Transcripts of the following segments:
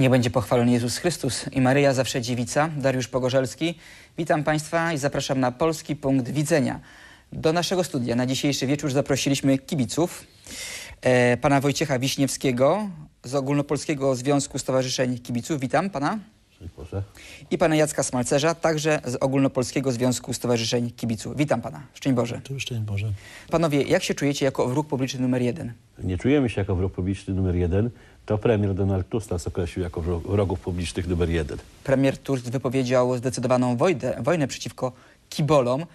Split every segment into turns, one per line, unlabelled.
Nie będzie pochwalony Jezus Chrystus i Maryja zawsze dziewica. Dariusz Pogorzelski. Witam Państwa i zapraszam na Polski Punkt Widzenia. Do naszego studia na dzisiejszy wieczór zaprosiliśmy kibiców. E, pana Wojciecha Wiśniewskiego z Ogólnopolskiego Związku Stowarzyszeń Kibiców. Witam Pana.
Szczęść Boże.
I Pana Jacka Smalcerza, także z Ogólnopolskiego Związku Stowarzyszeń Kibiców. Witam Pana. Szczęść Boże.
Szczęść Boże.
Panowie, jak się czujecie jako wróg publiczny numer jeden?
Nie czujemy się jako wróg publiczny numer jeden. To premier Donald Tusk nas określił jako wro- wrogów publicznych numer jeden.
Premier Tusk wypowiedział zdecydowaną wojnę, wojnę przeciwko kibolom.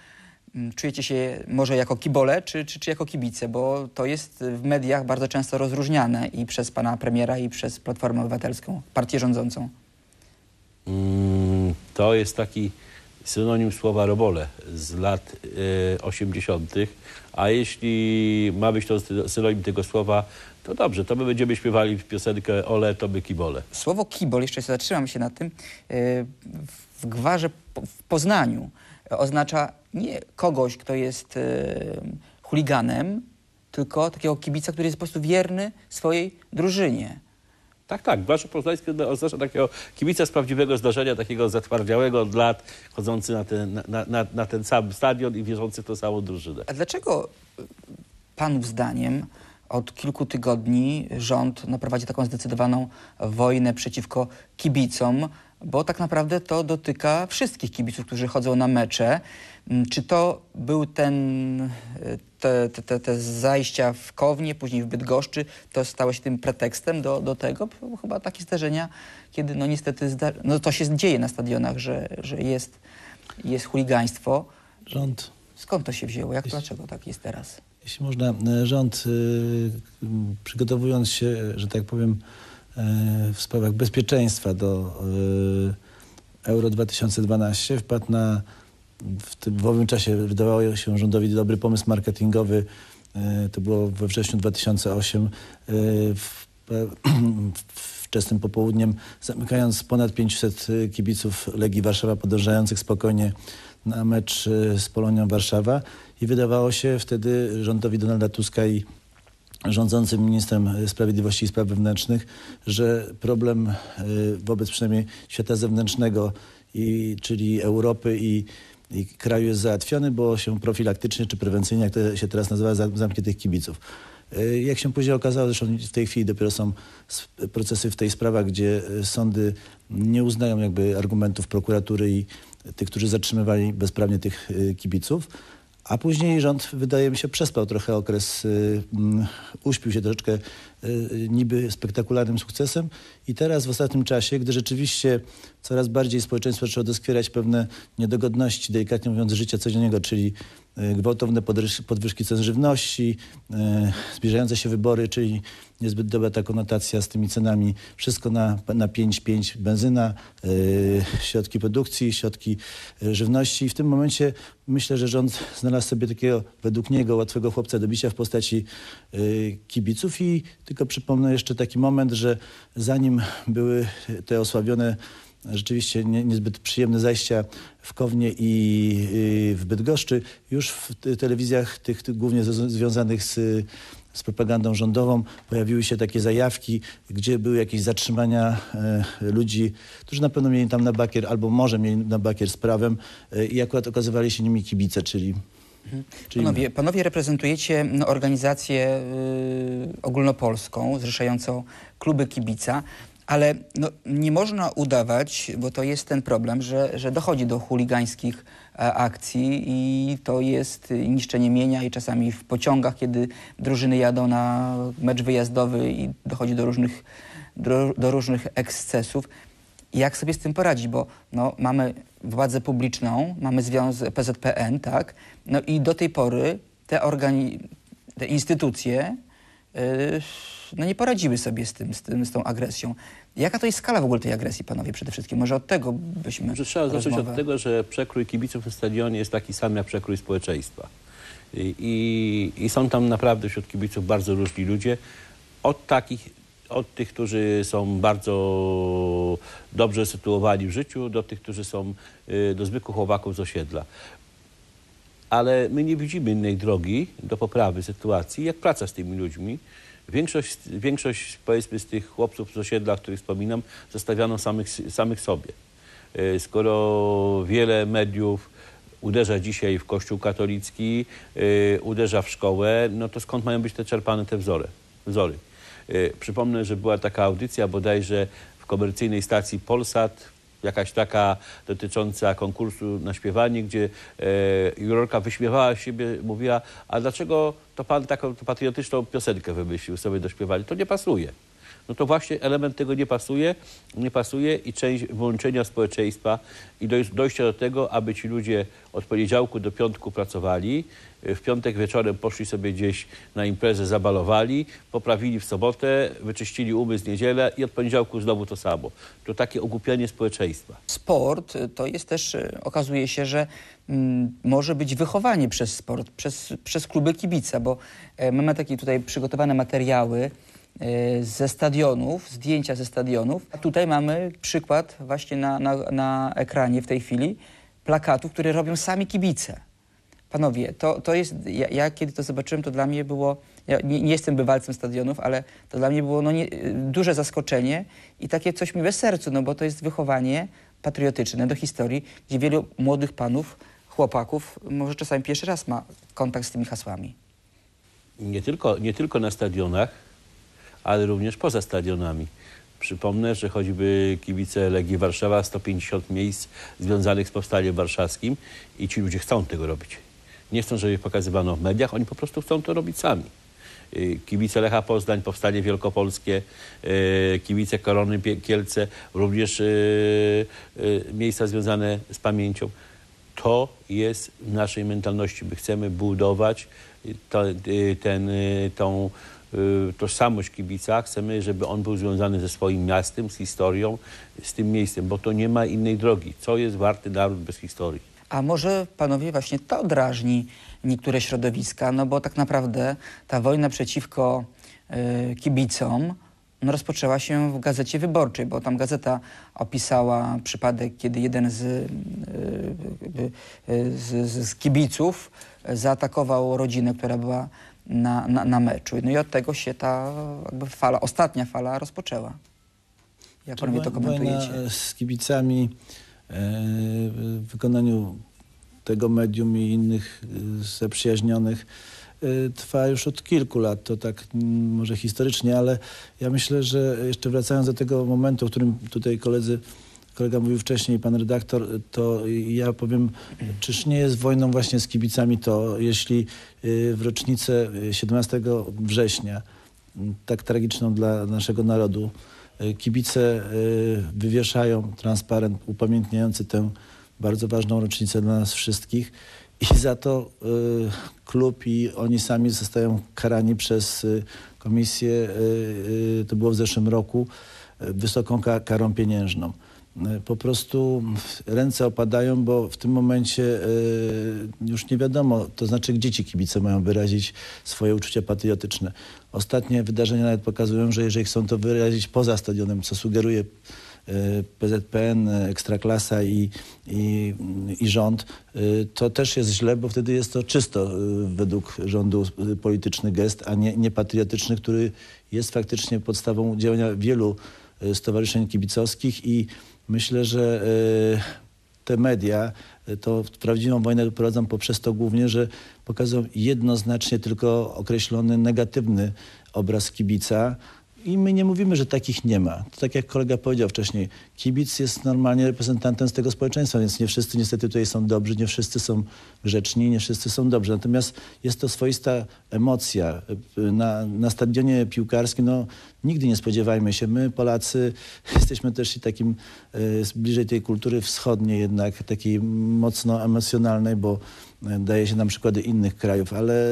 Mm, Czujecie się może jako kibole, czy, czy, czy jako kibice? Bo to jest w mediach bardzo często rozróżniane i przez pana premiera, i przez Platformę Obywatelską, partię rządzącą.
Mm, to jest taki synonim słowa robole z lat e, 80., a jeśli ma być to sy- synonim tego słowa, to dobrze, to my będziemy śpiewali piosenkę Ole, to by kibole.
Słowo kibol, jeszcze zatrzymam się na tym, yy, w gwarze w Poznaniu oznacza nie kogoś, kto jest yy, chuliganem, tylko takiego kibica, który jest po prostu wierny swojej drużynie.
Tak, tak. Wasze poznańskie oznacza takiego kibica z prawdziwego zdarzenia, takiego zatwardziałego od lat, chodzący na ten, na, na, na ten sam stadion i wierzący w tą samą drużynę.
A dlaczego y, panów zdaniem od kilku tygodni rząd no, prowadzi taką zdecydowaną wojnę przeciwko kibicom, bo tak naprawdę to dotyka wszystkich kibiców, którzy chodzą na mecze. Mm, Czy to był ten, y, te, te, te, zajścia w Kownie, później w Bydgoszczy, to stało się tym pretekstem do, do tego? Bo Chyba takie zdarzenia, kiedy no niestety, no to się dzieje na stadionach, że, że jest, jest chuligaństwo.
Rząd,
Skąd to się wzięło? Jak, dlaczego tak jest teraz?
jeśli można, e, rząd m, przygotowując się, że tak powiem, e, w sprawach bezpieczeństwa do e, Euro 2012 wpadł na, w tym w owym czasie wydawało się rządowi dobry pomysł marketingowy, e, to było we wrześniu 2008, e, w, wczesnym popołudniem, zamykając ponad 500 kibiców Legii Warszawa podążających spokojnie na mecz e, z Polonią Warszawa. I wydawało się wtedy rządowi Donalda Tuska i rządzącym ministrem sprawiedliwości i spraw wewnętrznych, że problem e, wobec przynajmniej świata zewnętrznego, i, czyli Europy i, i kraju jest załatwiony, bo się profilaktycznie czy prewencyjnie, jak to się teraz nazywa, zam- zamknie tych kibiców. E, Jak się później okazało, zresztą w tej chwili dopiero są procesy w tej sprawach, gdzie e, sądy nie uznają jakby argumentów prokuratury i tych, którzy zatrzymywali bezprawnie tych e, kibiców. A później rząd, wydaje mi się, przespał trochę okres, y, mm, uśpił się troszeczkę y, niby spektakularnym sukcesem. I teraz w ostatnim czasie, gdy rzeczywiście coraz bardziej społeczeństwo zaczęło doskwierać pewne niedogodności, delikatnie mówiąc, życia codziennego, czyli gwałtowne podwyż- podwyżki cen żywności, y, zbliżające się wybory, czyli niezbyt dobra ta konotacja z tymi cenami, wszystko na, na 5-5 benzyna, y, środki produkcji, środki y, żywności. I w tym momencie myślę, że rząd znalazł sobie takiego według niego łatwego chłopca do bicia w postaci y, kibiców i tylko przypomnę jeszcze taki moment, że zanim były te osłabione rzeczywiście nie, niezbyt przyjemne zajścia w Kownie i w Bydgoszczy, już w te- telewizjach tych, tych głównie związanych z z propagandą rządową pojawiły się takie zajawki, gdzie były jakieś zatrzymania e, ludzi, którzy na pewno mieli tam na bakier, albo może mieli na bakier z prawem e, i akurat okazywali się nimi kibice, czyli... czyli my.
Panowie, panowie reprezentujecie no, organizację y, ogólnopolską, zrzeszającą kluby kibica, ale no, nie można udawać, bo to jest ten problem, że, że dochodzi do chuligańskich e, akcji i to jest niszczenie mienia i czasami w pociągach, kiedy drużyny jadą na mecz wyjazdowy i dochodzi do różnych, do, do różnych ekscesów. Jak sobie z tym poradzić? Bo no, mamy władzę publiczną, mamy związek PZPN, tak? No i do tej pory te, organi- te instytucje no nie poradziły sobie z, tym, z, tym, z tą agresją. Jaka to jest skala w ogóle tej agresji, panowie, przede wszystkim? Może od tego byśmy
Może trzeba zacząć
rozmowę-
od tego, że przekrój kibiców na stadionie jest taki sam jak przekrój społeczeństwa. I, i, I są tam naprawdę wśród kibiców bardzo różni ludzie. Od takich, od tych, którzy są bardzo dobrze sytuowani w życiu, do tych, którzy są y, do zwykłych chłopaków z osiedla. Ale my nie widzimy innej drogi do poprawy sytuacji, jak praca z tymi ludźmi, Większość, większość powiedzmy z tych chłopców z osiedla, o których wspominam, zostawiano samych, samych sobie. E, Skoro wiele mediów uderza dzisiaj w Kościół katolicki, e, uderza w szkołę, no to skąd mają być te czerpane te wzory? wzory? E, Przypomnę, że była taka audycja bodajże w komercyjnej stacji Polsat, jakaś taka dotycząca konkursu na śpiewanie, gdzie e, jurorka wyśmiewała siebie, mówiła, a dlaczego to pan taką patriotyczną piosenkę wymyślił sobie do śpiewania? To nie pasuje. No to właśnie element tego nie pasuje, nie pasuje i część włączenia społeczeństwa i doj- dojścia do tego, aby ci ludzie od poniedziałku do piątku pracowali, w piątek wieczorem poszli sobie gdzieś na imprezę, zabalowali, poprawili w sobotę, wyczyścili umysł niedzielę i od poniedziałku znowu to samo. To takie ogłupienie społeczeństwa.
Sport y, to jest też, y, okazuje się, że mm, może być wychowanie przez sport, przez, przez kluby kibica, bo e, mamy takie tutaj przygotowane materiały e, ze stadionów, zdjęcia ze stadionów. A tutaj mamy przykład właśnie na, na, na ekranie w tej chwili plakatów, które robią sami kibice. Panowie, to, to jest, ja, ja kiedy to zobaczyłem, to dla mnie było, ja nie, nie jestem bywalcem stadionów, ale to dla mnie było no, nie, duże zaskoczenie i takie coś mi we sercu, no bo to jest wychowanie patriotyczne do historii, gdzie wielu młodych panów, chłopaków, może czasami pierwszy raz ma kontakt z tymi hasłami.
Nie tylko, nie tylko na stadionach, ale również poza stadionami. Przypomnę, że choćby kibice Legii Warszawa, 150 miejsc związanych z powstaniem warszawskim i ci ludzie chcą tego robić. Nie chcą, żeby ich pokazywano w mediach, oni po prostu chcą to robić sami. Y, Kibice Lecha Poznań, Powstanie Wielkopolskie, y, kibice Korony Kielce, również y, miejsca związane z pamięcią. To jest w naszej mentalności. My chcemy budować to, ten, tą tożsamość kibica. Chcemy, żeby on był związany ze swoim miastem, z historią, z tym miejscem, bo to nie ma innej drogi. Co jest warty naród bez historii?
A może panowie właśnie to drażni niektóre środowiska, no bo tak naprawdę ta wojna przeciwko y, kibicom no, rozpoczęła się w Gazecie Wyborczej, bo tam gazeta opisała przypadek, kiedy jeden z, y, y, y, z, z kibiców zaatakował rodzinę, która była na, na, na meczu. No i od tego się ta jakby fala, ostatnia fala rozpoczęła. Jak panowie to komentujecie?
z kibicami e, w wykonaniu tego medium i innych e, zaprzyjaźnionych e, trwa już od kilku lat. To tak może historycznie, ale ja myślę, że jeszcze wracając do tego momentu, o którym tutaj koledzy kolega mówił wcześniej, pan redaktor, to ja powiem, czyż nie jest wojną właśnie z kibicami to, jeśli y, w rocznicę y, 17 września, m, tak tragiczną dla naszego narodu, y, kibice y, wywieszają transparent upamiętniający tę bardzo ważną rocznicę dla nas wszystkich i za to y, klub i oni sami zostają karani przez y, komisję, y, y, to było w zeszłym roku, y, wysoką ka- karą pieniężną. Y, Po prostu ręce opadają, bo w tym momencie y, już nie wiadomo, to znaczy gdzie ci kibice mają wyrazić swoje uczucia patriotyczne. Ostatnie wydarzenia nawet pokazują, że jeżeli chcą to wyrazić poza stadionem, co sugeruje y, PZPN, Ekstraklasa i, i, i rząd, to też jest źle, bo wtedy jest to czysto według rządu polityczny gest, a nie, nie patriotyczny, który jest faktycznie podstawą działania wielu stowarzyszeń kibicowskich i myślę, że y, te media y, to prawdziwą wojnę prowadzą poprzez to głównie, że pokazują jednoznacznie tylko określony negatywny obraz kibica. I my nie mówimy, że takich nie ma. To tak jak kolega powiedział wcześniej, kibic jest normalnie reprezentantem z tego społeczeństwa, więc nie wszyscy niestety tutaj są dobrzy, nie wszyscy są grzeczni, nie wszyscy są dobrzy. Natomiast jest to swoista emocja. Na, na stadionie piłkarskim no, nigdy nie spodziewajmy się. My Polacy jesteśmy też i takim e, bliżej tej kultury wschodniej jednak, takiej mocno emocjonalnej, bo daje się nam przykłady innych krajów, ale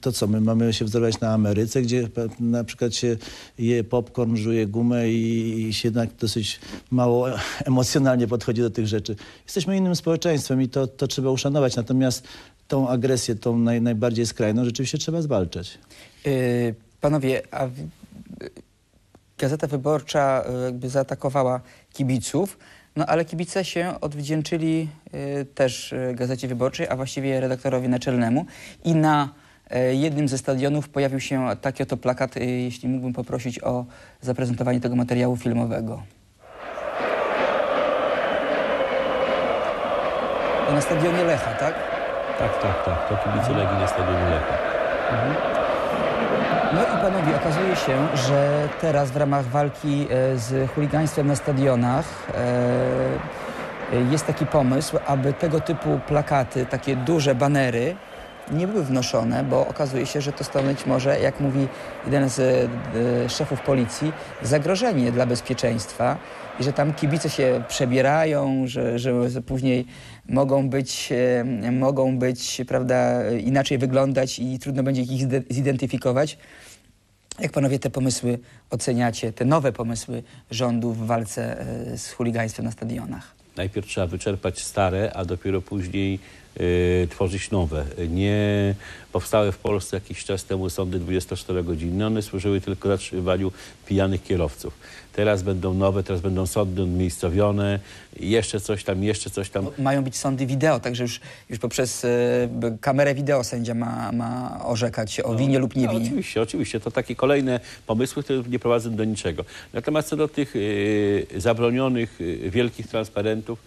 to co, my mamy się wzorować na Ameryce, gdzie na przykład się je popcorn, żuje gumę i, i się jednak dosyć mało emocjonalnie podchodzi do tych rzeczy. Jesteśmy innym społeczeństwem i to, to trzeba uszanować, natomiast tą agresję, tą naj, najbardziej skrajną rzeczywiście trzeba zwalczać.
Y, Panowie, a y, Gazeta Wyborcza y, jakby zaatakowała kibiców, no ale kibice się odwdzięczyli y, też y, Gazecie Wyborczej, a właściwie redaktorowi naczelnemu i na e, jednym ze stadionów pojawił się taki oto plakat, e, jeśli mógłbym poprosić o zaprezentowanie tego materiału filmowego. To na stadionie Lecha, tak?
Tak, tak, tak. To kibice Legii na stadionie Lecha.
I panowie, okazuje się, że teraz w ramach walki e, z chuligaństwem na stadionach e, jest taki pomysł, aby tego typu plakaty, takie duże banery nie były wnoszone, bo okazuje się, że to stanowić może, jak mówi jeden z e, szefów policji, zagrożenie dla bezpieczeństwa i że tam kibice się przebierają, że, że później mogą być, mogą być prawda, inaczej wyglądać i trudno będzie ich zide- zidentyfikować. Jak panowie te pomysły oceniacie, te nowe pomysły rządu w walce e, z chuligaństwem na stadionach?
Najpierw trzeba wyczerpać stare, a dopiero później tworzyć nowe. Nie powstały w Polsce jakiś czas temu sądy 24-godzinne, one służyły tylko zatrzymywaniu pijanych kierowców. Teraz będą nowe, teraz będą sądy umiejscowione, jeszcze coś tam, jeszcze coś tam.
Mają być sądy wideo, także już, już poprzez b- kamerę wideo sędzia ma, ma orzekać o winie lub nie
No,
winie.
oczywiście, oczywiście. To takie kolejne pomysły, które nie prowadzą do niczego. Natomiast co do tych y, zabronionych y, wielkich transparentów,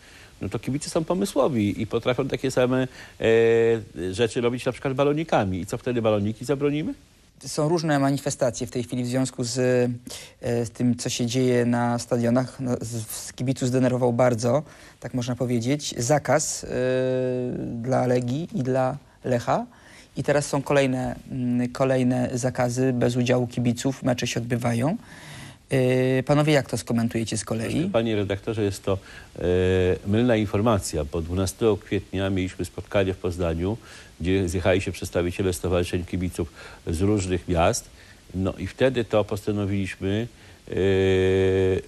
no to kibice są pomysłowi i potrafią takie same e, rzeczy robić na przykład balonikami. I co wtedy baloniki zabronimy?
Są różne manifestacje w tej chwili w związku z, e, z tym, co się dzieje na stadionach. No, z, kibiców zdenerwował bardzo, tak można powiedzieć, zakaz e, dla Legii i dla Lecha. I teraz są kolejne, mm, kolejne zakazy bez udziału kibiców, mecze się odbywają. E, Panowie, jak to skomentujecie z kolei?
Panie redaktorze, jest to e, mylna informacja, bo 12 kwietnia mieliśmy spotkanie w Poznaniu, gdzie zjechali się przedstawiciele Stowarzyszeń Kibiców z różnych miast. No i wtedy to postanowiliśmy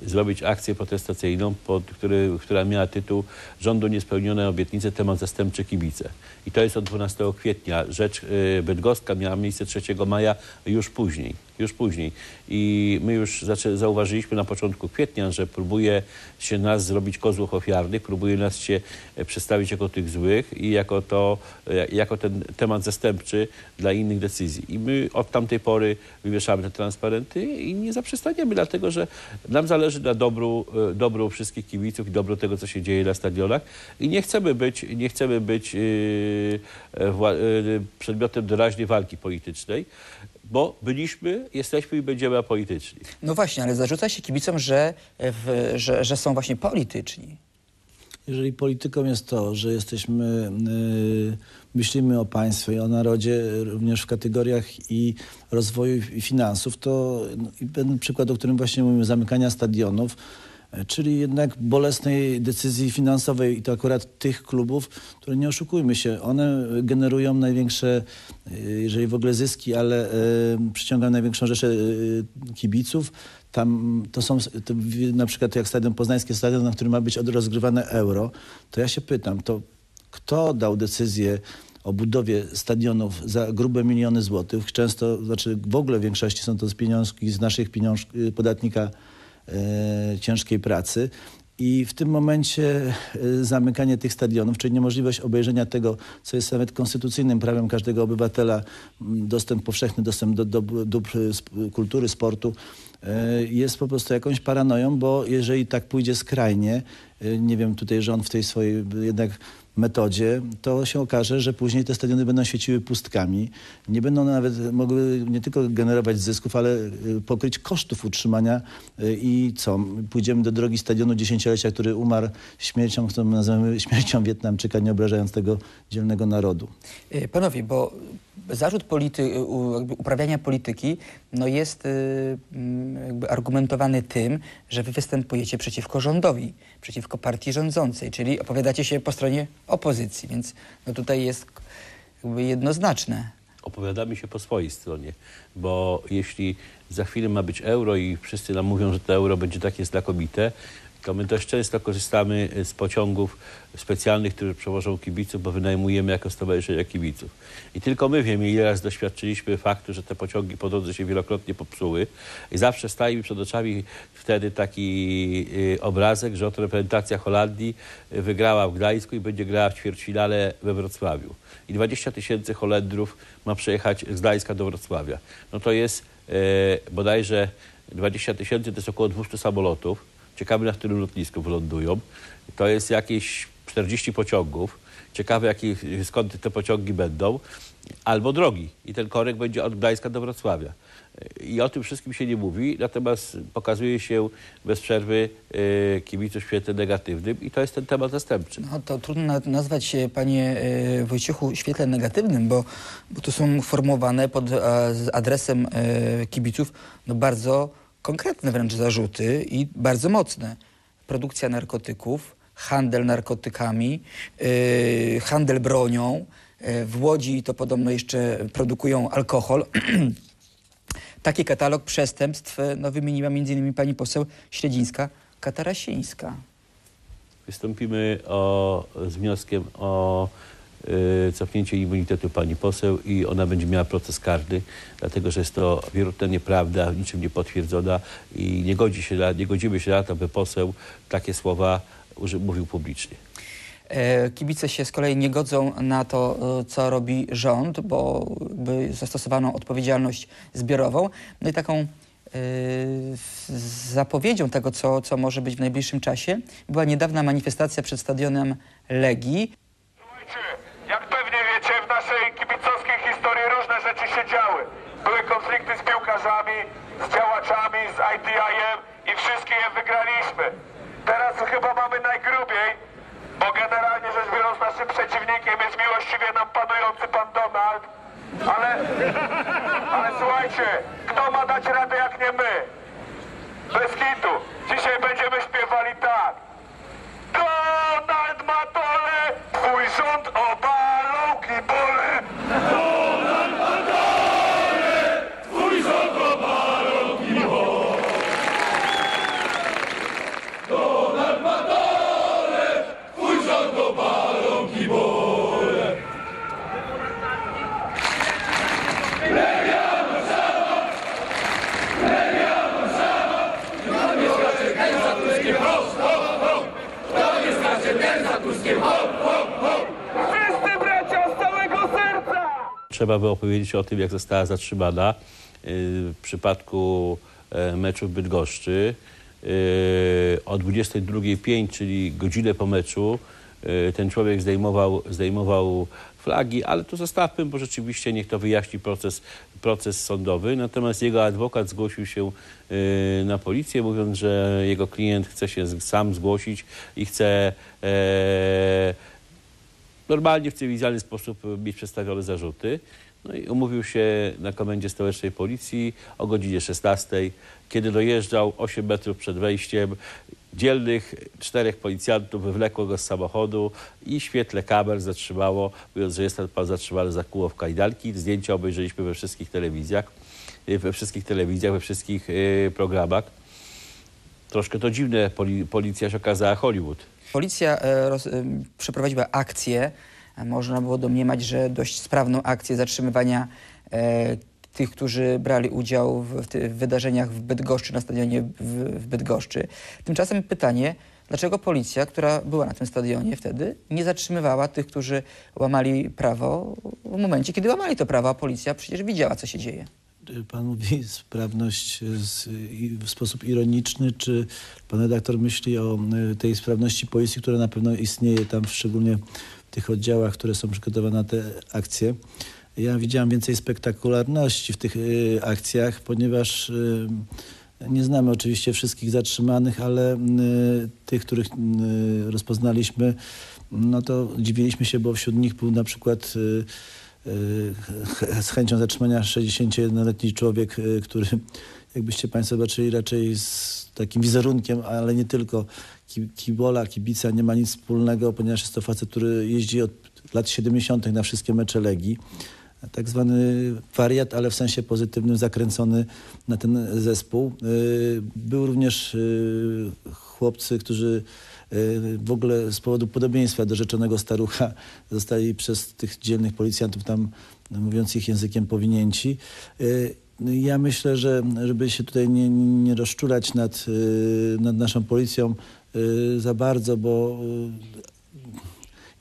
zrobić akcję protestacyjną, pod, który, która miała tytuł Rządu niespełnione obietnice, temat zastępczy kibice. I to jest od 12 kwietnia. Rzecz e, bydgoska miała miejsce 3 maja już później. Już później. I my już zauważyliśmy na początku kwietnia, że próbuje się nas zrobić kozłów ofiarnych, próbuje nas się e, przedstawić jako tych złych i jako, to, e, jako ten temat zastępczy dla innych decyzji. I my od tamtej pory wywieszamy te transparenty i nie zaprzestaniemy, dlatego że nam zależy na dobru, e, dobru wszystkich kibiców i dobru tego, co się dzieje na stadionach i nie chcemy być, nie chcemy być e, yy, przedmiotem doraźnej walki politycznej, bo byliśmy, jesteśmy i będziemy apolityczni.
No właśnie, ale zarzuca się kibicom, że, w, że, że są właśnie polityczni.
Jeżeli polityką jest to, że jesteśmy, y, myślimy o państwie i o narodzie również w kategoriach i rozwoju i finansów, to no, ten przykład, o którym właśnie mówimy, zamykania stadionów, y, czyli jednak bolesnej decyzji finansowej i to akurat tych klubów, które nie oszukujmy się, one generują największe, y, jeżeli w ogóle zyski, ale przyciągają największą rzeszę kibiców. Tam to są to, na przykład jak Stadion Poznański, stadion, na którym ma być rozgrywane euro, to ja się pytam, to kto dał decyzję o budowie stadionów za grube miliony złotych? Często, znaczy w ogóle w większości są to z pieniążki, z naszych pieniąż, y, podatnika e, ciężkiej pracy. I w tym momencie y, zamykanie tych stadionów, czyli niemożliwość obejrzenia tego, co jest nawet konstytucyjnym prawem każdego obywatela, m, dostęp powszechny, dostęp do, do dóbr sp- kultury, sportu, y, jest po prostu jakąś paranoją, bo jeżeli tak pójdzie skrajnie, y, nie wiem, tutaj rząd w tej swojej y, jednak metodzie, to się okaże, że później te stadiony będą świeciły pustkami. Nie będą nawet mogły nie tylko generować zysków, ale y, pokryć kosztów utrzymania y, i co? Pójdziemy do drogi stadionu dziesięciolecia, który umarł śmiercią, którą nazywamy śmiercią Wietnamczyka, nie obrażając tego dzielnego narodu.
Y, Panowie, bo zarzut polity, uprawiania polityki no jest y, mm, argumentowany tym, że wy występujecie przeciwko rządowi, przeciwko partii rządzącej, czyli opowiadacie się po stronie opozycji, więc no tutaj jest jakby jednoznaczne.
opowiadamy się po swojej stronie, bo jeśli za chwilę ma być euro i wszyscy nam mówią, że to euro będzie takie znakomite, to my dość często korzystamy y, z pociągów specjalnych, które przewożą kibiców, bo wynajmujemy jako stowarzyszenie kibiców. I tylko my wiemy, ile razy doświadczyliśmy faktu, że te pociągi po drodze się wielokrotnie popsuły i zawsze staje mi przed oczami wtedy taki y, obrazek, że oto reprezentacja Holandii y, wygrała w Gdańsku i będzie grała w ćwierćfinale we Wrocławiu. I 20 tysięcy Holendrów ma przejechać z Gdańska do Wrocławia. No to jest e, bodajże 20 tysięcy, to jest około 200 samolotów. Ciekawe, na którym lotnisku wylądują. To jest jakieś 40 pociągów. Ciekawe, jakie, skąd te pociągi będą. Albo drogi. I ten korek będzie od Gdańska do Wrocławia. I o tym wszystkim się nie mówi, natomiast pokazuje się bez przerwy e, kibiców świetle negatywnym i to jest ten temat zastępczy.
No to trudno na- nazwać panie e, Wojciechu, świetle negatywnym, bo, bo tu są formułowane pod z adresem e, kibiców no bardzo konkretne wręcz zarzuty i bardzo mocne. Produkcja narkotyków, handel narkotykami, e, handel bronią. E, w Łodzi to podobno jeszcze produkują alkohol. Taki katalog przestępstw e, no, wymieniła m.in. pani poseł Śledzińska, Katarasińska.
Wystąpimy o, z wnioskiem o cofnięcie immunitetu pani poseł i ona będzie miała proces karny, dlatego że jest to wierutna nieprawda, niczym nie potwierdzona i nie, godzi się na, nie godzimy się na to, by poseł takie słowa mówił publicznie.
E, Kibice się z kolei nie godzą na to, e, co robi rząd, bo jakby zastosowano odpowiedzialność zbiorową. No i taką e, zapowiedzią tego, co, co może być w najbliższym czasie, była niedawna manifestacja przed stadionem Legii.
Słuchajcie, jak pewnie wiecie, w naszej kibicowskiej historii różne rzeczy się działy. Były konflikty z piłkarzami, z działaczami, z ITI-em i wszystkie je wygraliśmy. Teraz chyba mamy najgrubiej, bo generalnie rzecz biorąc naszym przeciwnikiem jest miłościwie nam panujący pan Donald. Ale, ale słuchajcie, kto ma dać radę jak nie my? Bez kitu. Dzisiaj będziemy
Trzeba by opowiedzieć o tym, jak została zatrzymana y, w przypadku e, meczu w Bydgoszczy. Y, O 22.05, czyli godzinę po meczu, y, ten człowiek zdejmował, zdejmował flagi, ale to zostawmy, bo rzeczywiście niech to wyjaśni proces, proces sądowy. Natomiast jego adwokat zgłosił się na policję, mówiąc, że jego klient chce się sam zgłosić i chce e, normalnie w cywilizowany sposób mieć przedstawione zarzuty. No i umówił się na komendzie stołecznej policji o godzinie 16, kiedy dojeżdżał 8 metrów przed wejściem. Dzielnych czterech policjantów wywlekło go z samochodu i w świetle kamer zatrzymało, mówiąc, że jest ten pan zatrzymany za kółko w kajdanki. Zdjęcia obejrzeliśmy we wszystkich telewizjach, we wszystkich telewizjach, we wszystkich e, programach. Troszkę to dziwne, poli, policja się okazała Hollywood.
Policja e, roz, e, przeprowadziła akcję, e, można było domniemać, że dość sprawną akcję zatrzymywania e, tych, którzy brali udział w, w wydarzeniach w Bydgoszczy, na stadionie w, w Bydgoszczy. Tymczasem pytanie, dlaczego policja, która była na tym stadionie wtedy, nie zatrzymywała tych, którzy łamali prawo w momencie, kiedy łamali to prawo, a policja przecież widziała, co się dzieje.
Pan mówi sprawność z, i w sposób ironiczny, czy pan redaktor myśli o y, tej sprawności policji, która na pewno istnieje tam, szczególnie w tych oddziałach, które są przygotowane na te akcje. Ja widziałem więcej spektakularności w tych y, akcjach, ponieważ y, nie znamy oczywiście wszystkich zatrzymanych, ale y, tych, których rozpoznaliśmy, no to dziwiliśmy się, bo wśród nich był na przykład z chęcią zatrzymania 61-letni człowiek, y, który jakbyście Państwo zobaczyli raczej z takim wizerunkiem, ale nie tylko ki- kibola, kibica nie ma nic wspólnego, ponieważ jest to facet, który jeździ od lat 70. na wszystkie mecze Legii. tak zwany wariat, ale w sensie pozytywnym, zakręcony na ten zespół. Y, Był również chłopcy, którzy w ogóle z powodu podobieństwa do rzeczonego starucha zostali przez tych dzielnych policjantów tam, no, mówiąc ich językiem, powinięci. Y, Ja myślę, że żeby się tutaj nie, nie rozczulać nad, y, nad naszą policją y, za bardzo, bo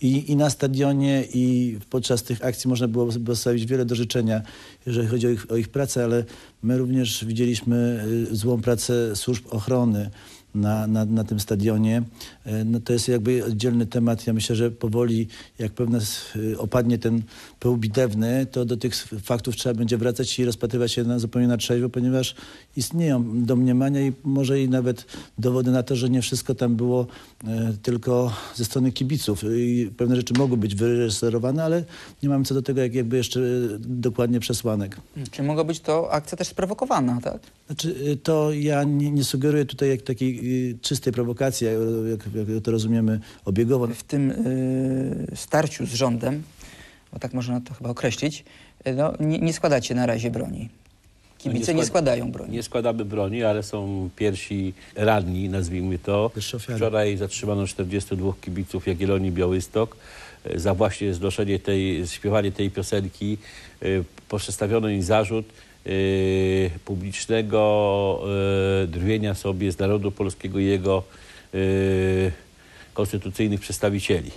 i, I na stadionie, i podczas tych akcji można było postawić wiele do życzenia, jeżeli chodzi o ich, o ich pracę, ale my również widzieliśmy złą pracę służb ochrony na, na, na tym stadionie. E, No to jest jakby oddzielny temat. Ja myślę, że powoli, jak pewne y, opadnie ten pył bitewny, to do tych faktów trzeba będzie wracać i rozpatrywać je na, zupełnie na trzeźwo, ponieważ istnieją domniemania i może i nawet dowody na to, że nie wszystko tam było e, tylko ze strony kibiców. I pewne rzeczy mogły być wyreżyserowane, ale nie mamy co do tego jak, jakby jeszcze e, dokładnie przesłanek.
Czy mogła być to akcja też sprowokowana, tak?
Znaczy, to ja nie, nie sugeruję tutaj jak takiej czystej prowokacji, jak, jak, to rozumiemy obiegowo.
W tym y, starciu z rządem, bo tak można to chyba określić, y, no, nie, nie składacie na razie broni. Kibice nie,
skład-
składają broni.
Nie składamy broni, ale są pierwsi ranni, nazwijmy to. Wczoraj zatrzymano 42 kibiców Jagiellonii Białystok e, za właśnie znoszenie tej, śpiewanie tej piosenki. Postawiono im zarzut publicznego e, drwienia sobie z narodu polskiego i jego e, konstytucyjnych przedstawicieli.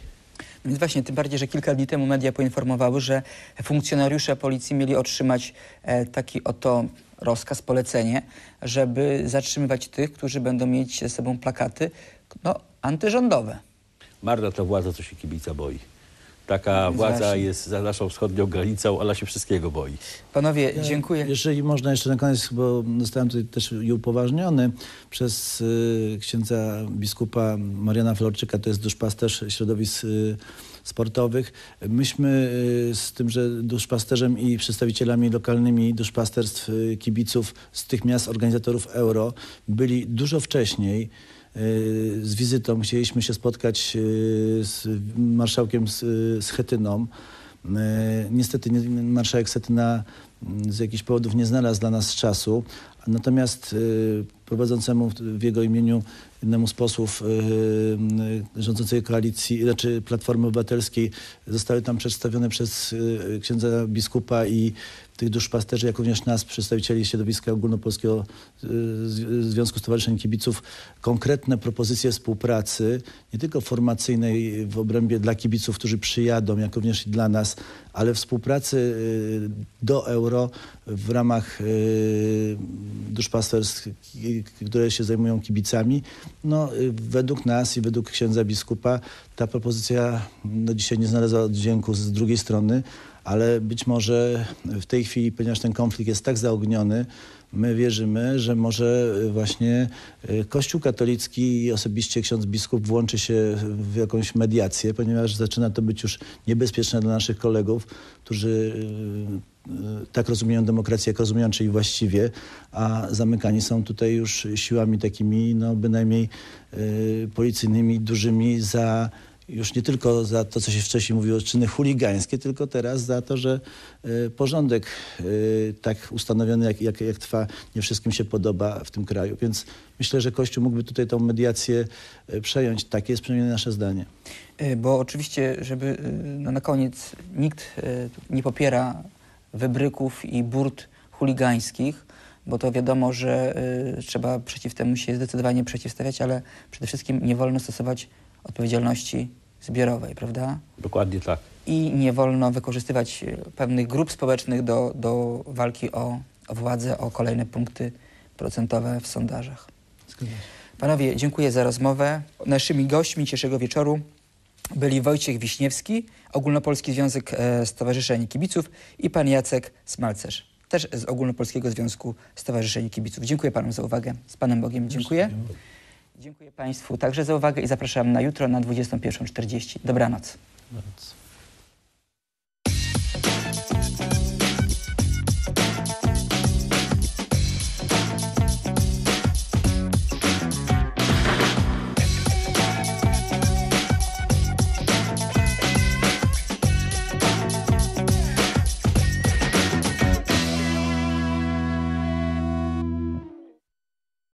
Więc właśnie, tym bardziej, że kilka dni temu media poinformowały, że funkcjonariusze policji mieli otrzymać e, taki oto rozkaz, polecenie, żeby zatrzymywać tych, którzy będą mieć ze sobą plakaty no, antyrządowe.
Marna ta władza, co się kibica boi. Taka
Więc
władza
właśnie.
jest za naszą wschodnią granicą, ona się wszystkiego boi.
Panowie, dziękuję.
Jeżeli można jeszcze na koniec, bo zostałem tutaj też i upoważniony przez y, księdza biskupa Mariana Florczyka, to jest duszpasterz środowisk y, sportowych. Myśmy y, z tym, że duszpasterzem i przedstawicielami lokalnymi duszpasterstw y, kibiców z tych miast organizatorów euro byli dużo wcześniej z wizytą. Chcieliśmy się spotkać y, z marszałkiem z, Chetyną. E, Niestety nie, marszałek Setyna mm, z jakichś powodów nie znalazł dla nas czasu, natomiast prowadzącemu w- jego imieniu jednemu z posłów e, e, rządzącej koalicji, znaczy Platformy Obywatelskiej zostały tam przedstawione przez e, księdza biskupa i tych duszpasterzy, jak również nas, przedstawicieli środowiska ogólnopolskiego Zwi- Związku Stowarzyszeń Kibiców, konkretne propozycje współpracy, nie tylko formacyjnej w obrębie dla kibiców, którzy przyjadą, jak również i dla nas, ale współpracy do euro w ramach duszpasterstw, które się zajmują kibicami. No, y, według nas i według księdza biskupa ta propozycja no, dzisiaj nie znalazła oddźwięku z drugiej strony, ale być może w tej chwili, ponieważ ten konflikt jest tak zaogniony, my wierzymy, że może y, właśnie y, Kościół katolicki i osobiście ksiądz biskup włączy się w jakąś mediację, ponieważ zaczyna to być już niebezpieczne dla naszych kolegów, którzy tak rozumieją demokrację, jak rozumieją, czyli właściwie, a zamykani są tutaj już siłami takimi, no bynajmniej y, policyjnymi, dużymi za już nie tylko za to, co się wcześniej mówiło, czyny chuligańskie, tylko teraz za to, że y, porządek y, tak ustanowiony, jak, jak, jak trwa, nie wszystkim się podoba w tym kraju. Więc myślę, że Kościół mógłby tutaj tą mediację y, przejąć. Takie jest przynajmniej nasze zdanie.
Y, Bo oczywiście, żeby y, no na koniec nikt y, nie popiera wybryków i burt chuligańskich, bo to wiadomo, że y, trzeba przeciw temu się zdecydowanie przeciwstawiać, ale przede wszystkim nie wolno stosować odpowiedzialności zbiorowej, prawda?
Dokładnie tak.
I nie wolno wykorzystywać y, pewnych grup społecznych do, do walki o, o władzę, o kolejne punkty procentowe w sondażach.
Zgadzam się.
Panowie, dziękuję za rozmowę. Naszymi gośćmi dzisiejszego wieczoru byli Wojciech Wiśniewski, Ogólnopolski Związek e, Stowarzyszeń Kibiców i pan Jacek Smalcerz, też z Ogólnopolskiego Związku Stowarzyszeń Kibiców. Dziękuję panom za uwagę. Z Panem Bogiem dziękuję. Dziękuję Państwu także za uwagę i zapraszam na jutro na 21.40. Dobranoc.
Dobranoc.